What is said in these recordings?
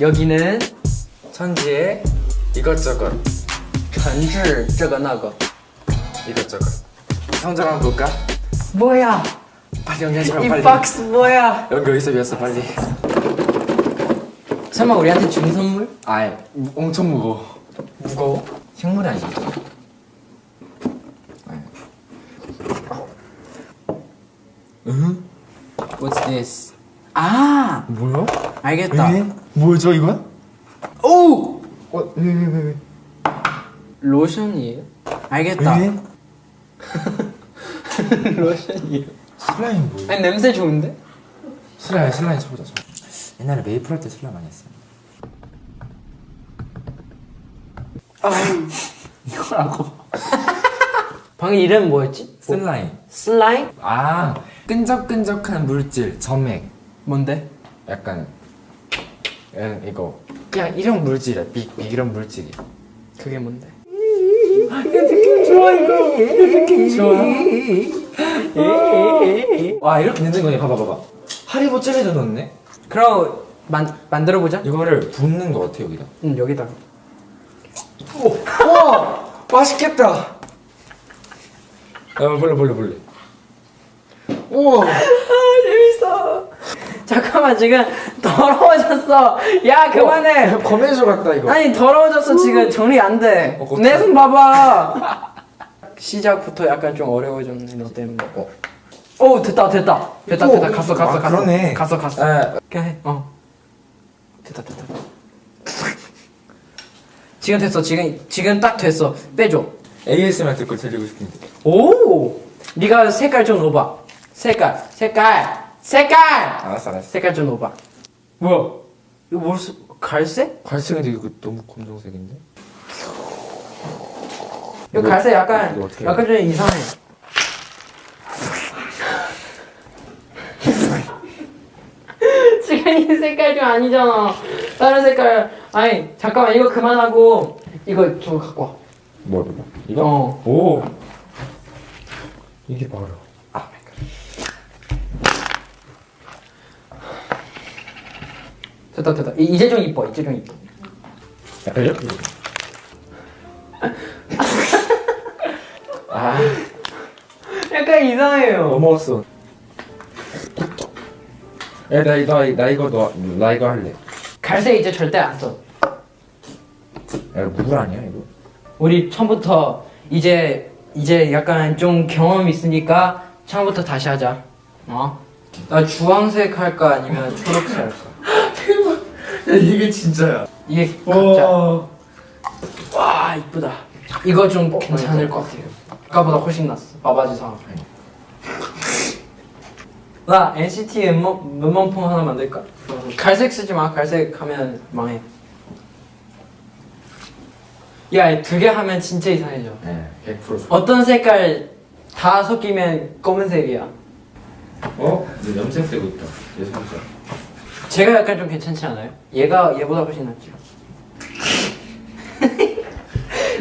여기는 천지의 이것저것 전지 저거 나거 이것저것 성적 한번 볼까? 뭐야? 빨리 연결 좀 빨리 박스 뭐야? 연결 있어 비었어 빨리 설마 우리한테 준 선물? 아이 엄청 무거워 무거워? 식물 아니죠? What's this? 아 뭐야? 알겠다. 에? 뭐죠 이건? 오 어? 왜 왜 왜 왜? 로션이에요? 알겠다 왜? 로션이에요 슬라임 뭐야? 아니 냄새 좋은데? 슬라임 슬라임 쳐보자 쳐. 옛날에 메이플 할 때 슬라임 많이 했어 이거라고 방금 이름 뭐였지? 슬라임 슬라임? 아 끈적끈적한 물질 점액 뭔데? 약간 음, 이거. 그냥 이런 물질이야 미, 이런 물질이 그게 뭔데? 와 이렇게 넣는 거네 봐봐 봐봐. 하리보 젤리도 넣었네? 그럼 만, 만들어보자. 이거를 붓는 거 같아 여기다. 응 여기다가 와! 맛있겠다! 야 볼래 볼래 볼래. 우와! 아 재밌어. 잠깐만 지금 더러워졌어. 야 그만해. 거미줄 같다 이거. 아니 더러워졌어. 지금 정리 어, 그거 안돼내 손 봐봐. 시작부터 약간 좀 어려워졌네 너 때문에. 어. 오 됐다 됐다. 됐다 오, 됐다. 갔어 갔어 아, 갔어. 그러네. 갔어 갔어. 아, 그냥 해어. 됐다 됐다. 지금 됐어. 지금 지금 딱 됐어. 빼줘. ASMR 듣고 들리고 싶은데. 오! 네가 색깔 좀 넣어봐. 색깔 색깔 색깔! 알았어 알았어. 색깔 좀 넣어봐 뭐야? 이거 뭘 쓰... 갈색? 갈색인데 이거 너무 검정색인데? 이거 갈색 약간 이거 어떻게 약간 좀 이상해. 지금 이 색깔 좀 아니잖아. 다른 색깔. 아니 잠깐만 이거 그만하고 이거 좀 갖고 와. 뭐 이거? 이거? 어. 오! 이게 바로 아 마이 갓 됐다 됐다 이- 이제 좀 이뻐 이제 좀 이뻐 약간 이렇게 아 약간 이상해요 넘어갔어 야 나 나, 나 이거 너, 나 이거 할래 갈색 이제 절대 안써 야물 아니야 이거? 우리 처음부터 이제 이제 약간 좀 경험 있으니까 처음부터 다시 하자. 어? 나 주황색 할까 아니면 초록색 할까? 야 이게 진짜야 이게 각자. 와 이쁘다. 이거 좀 괜찮을 것 같아요. 아까보다 훨씬 낫어. 바바지상. 나 NCT 음원 음원폰 하나 만들까? 갈색 쓰지 마. 갈색 하면 망해. 야, 두 개 하면 진짜 이상해져. 네 100% 좋아 어떤 색깔 다 섞이면 검은색이야. 어? 너 염색 되고 있다 얘 삼자 제가 약간 좀 괜찮지 않아요? 얘가 얘보다 훨씬 낫죠.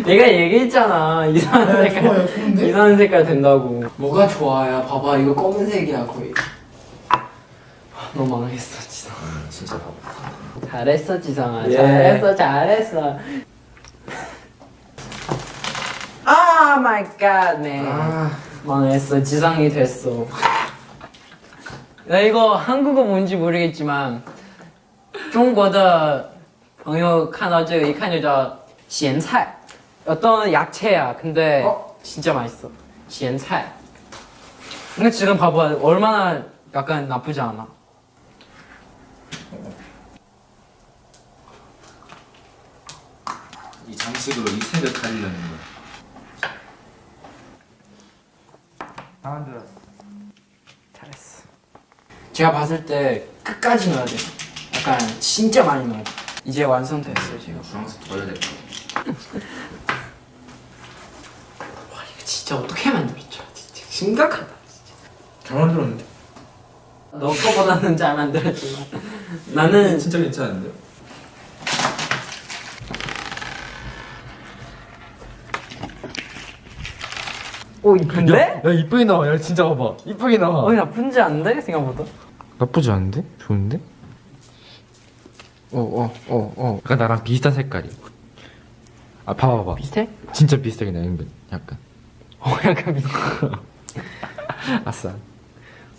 내가 얘기했잖아 이상한 네, 색깔 좋아요, 좋은데? 이상한 색깔 된다고. 뭐가 좋아야? 봐봐 이거 검은색이야 거의. 아, 너무 망했어 지상. 진짜 바보 잘했어 지상아 예. 잘했어 잘했어. 아 마이 갓 맨. 아 망했어 지상이 됐어 나 이거 한국어 뭔지 모르겠지만 中国的朋友看到这个一看就知道咸菜 어떤 야채야 근데 어? 진짜 맛있어 咸菜 근데 지금 봐봐 얼마나 약간 나쁘지 않아 이 장식으로 이 색을 가리려는 거야 다 만들었어 잘했어 제가 봤을 때 끝까지 넣어야 돼 약간 진짜 많이 넣어야 돼 이제 완성됐어요 지금. 주황색 될것 같아 와 이거 진짜 어떻게 만들었죠 진짜 심각하다 잘 만들었는데? 너 거보다는 잘 만들었지만. 나는 진짜 괜찮은데? 오 이쁜데? 야 이쁘게 나와. 야 진짜 봐봐. 이쁘게 나와. 어 나쁜지 않은데 생각보다 나쁘지 않은데? 좋은데? 오오오오 약간 나랑 비슷한 색깔이 아 봐봐 봐봐 비슷해? 진짜 비슷하게 나는 거 약간 어 약간 비슷해. 아싸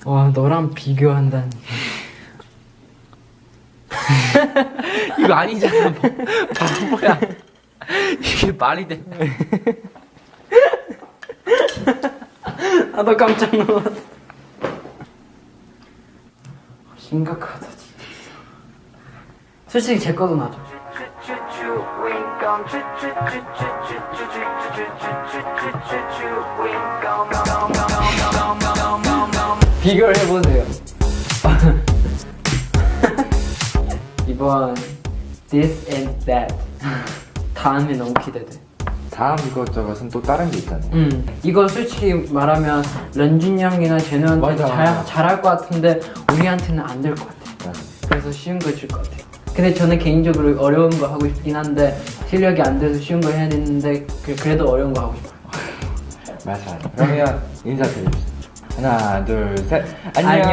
와 너랑 비교한다니. 이거 아니잖아 뭐. 바보야 이게 말이 돼 나도 깜짝 놀랐어. 심각하다 진짜. 솔직히 제 거도 놔줘. 비교를 해보세요. 이번 this and that 다음이 너무 기대돼. 다음 이것저것은 또 다른 게 있잖아 음 이거 솔직히 말하면 런쥔 형이나 제노한테 맞아, 잘 맞아. 잘할 것 같은데 우리한테는 안 될 것 같아. 맞아. 그래서 쉬운 거줄것 같아요. 근데 저는 개인적으로 어려운 거 하고 싶긴 한데 실력이 안 돼서 쉬운 거 해야 되는데 그- 그래도 어려운 거 하고 싶어요. 맞아 그러면 인사드립시다 하나 둘 셋 안녕.